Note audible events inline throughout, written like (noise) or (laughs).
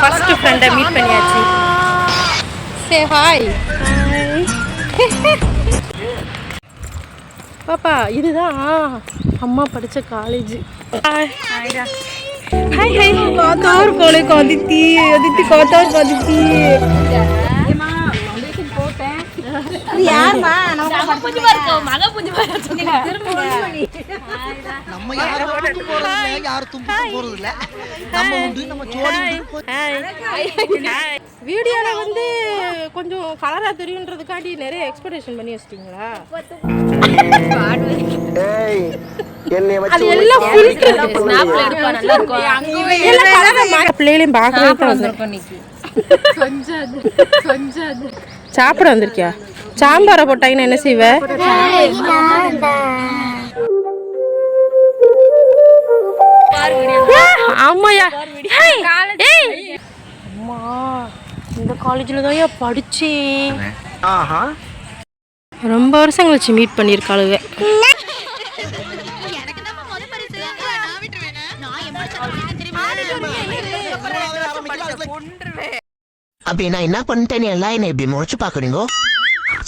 First ஃப்ரெண்டை meet பண்ணியாச்சு. Say hi (laughs) பாப்பா இதுதான் அம்மா படித்த காலேஜ் ஹாய் ஹாய் ஹாய் காத்தோர் கோலைக்கு அதித்தி அதித்தி காத்தோர் நம்ம யாரும் போறது இல்ல யாரும் தும்பு போறது இல்ல நம்ம உண்டு நம்ம சோடி உண்டு. வீடியோவில் வந்து கொஞ்சம் கலராக தெரியுன்றதுக்காண்டி நிறைய எக்ஸ்பெக்டேஷன் பண்ணி வச்சிட்டீங்களா? ஏய் கலரை சாப்பிட வந்திருக்கியா? சாம்பாரை போட்டாங்கன்னா என்ன செய்வ? ஆமாயா. அம்மா இந்த காலேஜில் தான் படிச்சேன். ஆஹா. ரொம்ப வருஷம் கழிச்சு மீட் பண்ணியிருக்காளுங்க அப்படி நான் என்ன பண்ணிட்டேன்னு எல்லாம் என்ன இப்படி முறைச்சு பாக்குறீங்க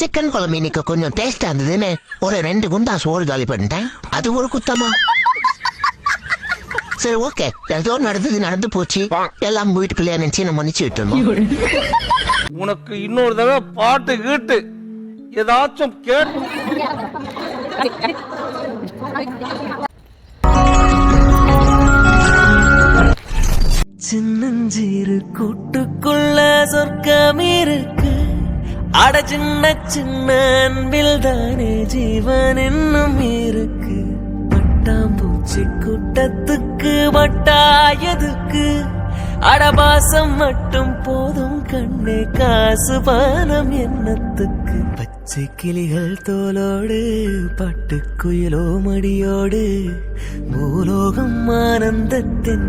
சிக்கன் குழம்பு இன்னைக்கு கொஞ்சம் டேஸ்டா இருந்ததுன்னு ஒரு ரெண்டு குண்டா சோறு காலி பண்ணிட்டேன். அது ஒரு குத்தமா. சரி ஓகே ஏதோ நடந்தது நடந்து போச்சு. எல்லாம் வீட்டுக்குள்ளே நினைச்சு நம்ம மன்னிச்சு விட்டுருந்தோம் உனக்கு இன்னொரு தடவை பாட்டு கீட்டு ஏதாச்சும் கேட்டு. சின்னஞ்சிறு கூட்டுக்குள்ள சொர்க்கம் இருக்கு அட சின்ன சின்ன அன்பில் தானே ஜீவன் என்னும் இருக்கு. பட்டாம்பூச்சி கூட்டத்துக்கு வட்டாயதுக்கு அடபாசம் மட்டும் போதும் கண்ணே காசு பானம் எண்ணத்துக்கு பச்சை கிளிகள் தோலோடு பட்டுக்குயிலோ மடியோடு பூலோகம் ஆனந்தத்தின்